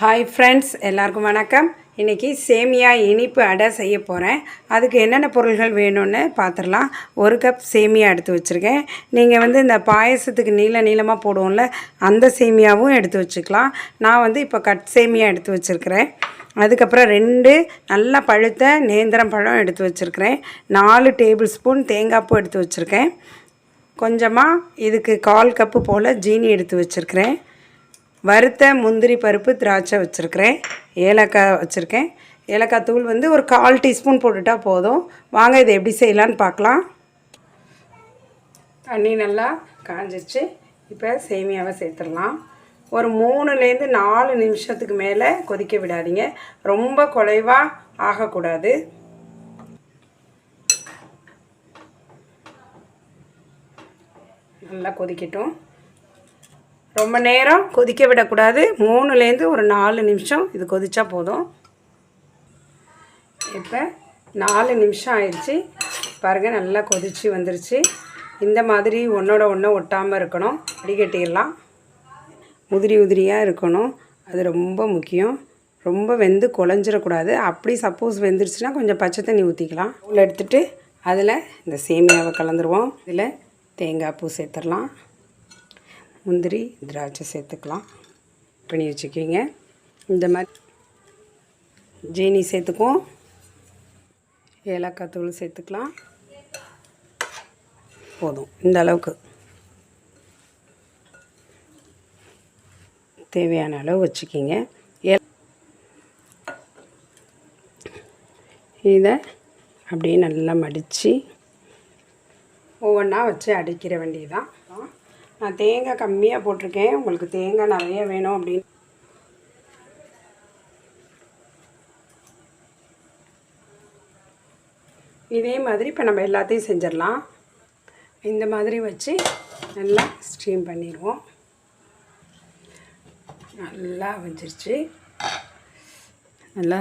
Hi friends எல்லாருக்கும் வணக்கம். இன்றைக்கி சேமியா இனிப்பு அடை செய்ய போகிறேன் அதுக்கு என்னென்ன பொருள்கள் வேணும்னு பார்த்துடலாம் ஒரு கப் சேமியா எடுத்து வச்சுருக்கேன். நீங்கள் வந்து இந்த பாயசத்துக்கு நீள நீளமாக போடுவோம்ல அந்த சேமியாவும் எடுத்து வச்சுக்கலாம். நான் வந்து இப்போ கட் சேமியா எடுத்து வச்சுருக்கிறேன். அதுக்கப்புறம் ரெண்டு நல்லா பழுத்த நேந்திரம் பழம் எடுத்து வச்சுருக்கிறேன். நாலு டேபிள் ஸ்பூன் தேங்காய் பூ எடுத்து வச்சுருக்கேன். கொஞ்சமாக இதுக்கு கால் கப்பு போல் ஜீனி எடுத்து வச்சுருக்கிறேன். வறுத்த முந்திரி பருப்பு திராட்சை வச்சுருக்கிறேன். ஏலக்காய் வச்சுருக்கேன். ஏலக்காய் தூள் வந்து ஒரு கால் டீஸ்பூன் போட்டுட்டால் போதும். வாங்க இதை எப்படி செய்யலான்னு பார்க்கலாம். தண்ணி நல்லா காஞ்சிச்சு இப்போ சேமியாவை சேர்த்துடலாம். ஒரு மூணுலேருந்து நாலு நிமிஷத்துக்கு மேலே கொதிக்க விடாதீங்க. ரொம்ப குலைவாக ஆகக்கூடாது. நல்லா கொதிக்கட்டும். ரொம்ப நேரம் கொதிக்க விடக்கூடாது. மூணுலேருந்து ஒரு நாலு நிமிஷம் இது கொதித்தா போதும். இப்போ நாலு நிமிஷம் ஆயிடுச்சு. பாருங்கள் நல்லா கொதிச்சு வந்துருச்சு. இந்த மாதிரி ஒன்றோட ஒன்று ஒட்டாமல் இருக்கணும். வடிகட்டிடலாம் உதிரி உதிரியாக இருக்கணும். அது ரொம்ப முக்கியம். ரொம்ப வெந்து குழஞ்சிடக்கூடாது. அப்படி சப்போஸ் வெந்துருச்சுன்னா கொஞ்சம் பச்சை தண்ணி ஊற்றிக்கலாம் உள்ள எடுத்துகிட்டு அதில் இந்த சேமியாவை கலந்துருவோம். இதில் தேங்காய் பூ சேர்த்துடலாம். முந்திரி திராட்சை சேர்த்துக்கலாம். பண்ணி வச்சுக்கிங்க இந்த மாதிரி ஜீனி சேர்த்துக்குவோம். ஏலக்காய் தூள் சேர்த்துக்கலாம். போதும். இந்த அளவுக்கு. தேவையான அளவு வச்சுக்கிங்க. ஏ இதை அப்படியே நல்லா மடித்து ஒவ்வொன்றா வச்சு அடிக்கிற வேண்டியதுதான். நான் தேங்காய் கம்மியாக போட்டிருக்கேன். உங்களுக்கு தேங்காய் நிறைய வேணும் அப்படின்னு. இதே மாதிரி இப்போ நம்ம எல்லாத்தையும் செஞ்சிடலாம். இந்த மாதிரி வச்சு நல்லா ஸ்டீம் பண்ணிடுவோம். நல்லா வஞ்சிருச்சு. நல்லா